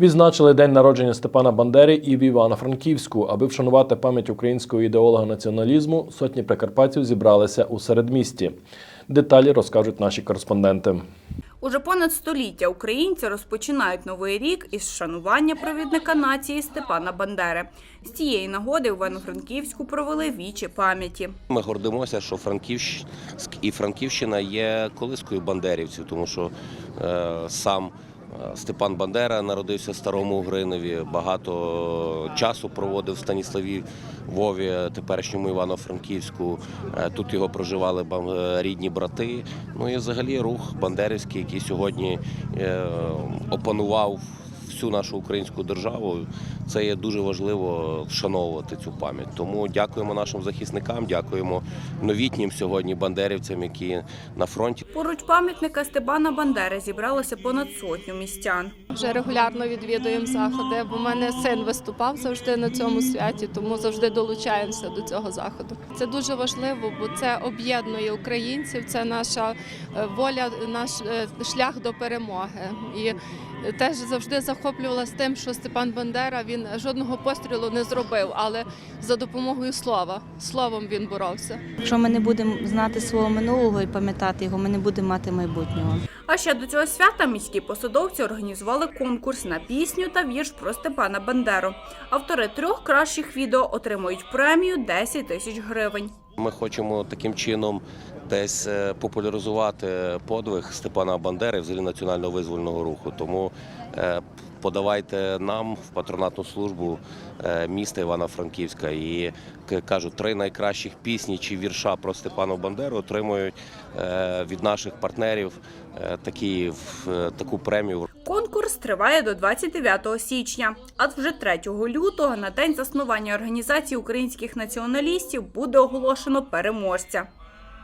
Відзначили день народження Степана Бандери і в Івано-Франківську. Аби вшанувати пам'ять українського ідеолога націоналізму, сотні прикарпатців зібралися у середмісті. Деталі розкажуть наші кореспонденти. Уже понад століття українці розпочинають новий рік із вшанування провідника нації Степана Бандери. З цієї нагоди у Івано-Франківську провели вічі пам'яті. Ми гордимося, що Франківськ і Франківщина є колискою бандерівців, тому що е, сам Степан Бандера народився в Старому Гринові, багато часу проводив в Станіславі Вові, теперішньому Івано-Франківську. Е, Тут його проживали е, рідні брати. Ну і взагалі рух бандерівський, який сьогодні е, опанував всю нашу українську державу. Це є дуже важливо вшановувати цю пам'ять. Тому дякуємо нашим захисникам, дякуємо новітнім сьогодні бандерівцям, які на фронті. Поруч пам'ятника Степана Бандери зібралося понад сотню містян. Вже регулярно відвідуємо заходи, бо в мене син виступав завжди на цьому святі, тому завжди долучаємося до цього заходу. Це дуже важливо, бо це об'єднує українців. Це наша е, воля, наш е, шлях до перемоги. І теж завжди захоплювалася тим, що Степан Бандера він жодного пострілу не зробив, але за допомогою слова словом він боровся. Якщо ми не будемо знати свого минулого і пам'ятати його, ми не будемо мати майбутнього. А ще до цього свята міські посадовці організували конкурс на пісню та вірш про Степана Бандеру. Автори трьох кращих відео отримують премію 10 тисяч гривень. Ми хочемо таким чином десь е, популяризувати подвиг Степана Бандери, взагалі національного визвольного руху. Тому е, подавайте нам в патронатну службу е, міста Івано-Франківська і кажу, три найкращих пісні чи вірша про Степана Бандеру отримують від наших партнерів такі, в- е, таку премію. Конкурс триває до 29 січня, а вже 3 лютого на день заснування організації українських націоналістів буде оголошено переможця.